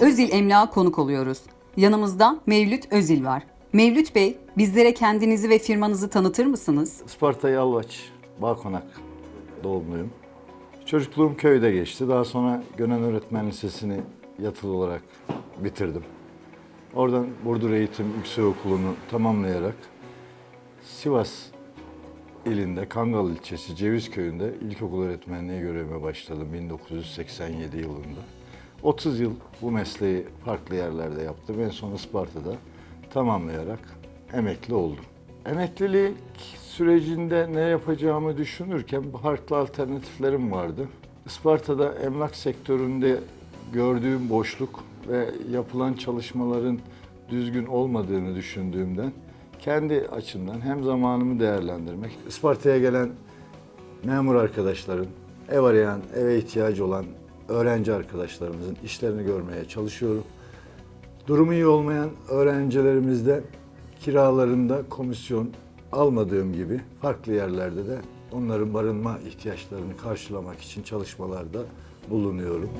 Özil Emlak'a konuk oluyoruz. Yanımızda Mevlüt Özil var. Mevlüt Bey, bizlere kendinizi ve firmanızı tanıtır mısınız? Isparta Yalvaç, Bağkonak doğumluyum. Çocukluğum köyde geçti. Daha sonra Gönen Öğretmen Lisesi'ni yatılı olarak bitirdim. Oradan Burdur Eğitim Yüksekokulu'nu tamamlayarak Sivas ilinde Kangal ilçesi Ceviz köyünde ilkokul öğretmenliği görevime başladım 1987 yılında. 30 yıl bu mesleği farklı yerlerde yaptım. En son Isparta'da tamamlayarak emekli oldum. Emeklilik sürecinde ne yapacağımı düşünürken farklı alternatiflerim vardı. Isparta'da emlak sektöründe gördüğüm boşluk ve yapılan çalışmaların düzgün olmadığını düşündüğümden kendi açımdan hem zamanımı değerlendirmek, Isparta'ya gelen memur arkadaşların, ev arayan, eve ihtiyacı olan öğrenci arkadaşlarımızın işlerini görmeye çalışıyorum. Durumu iyi olmayan öğrencilerimizde kiralarında komisyon almadığım gibi farklı yerlerde de onların barınma ihtiyaçlarını karşılamak için çalışmalarda bulunuyorum.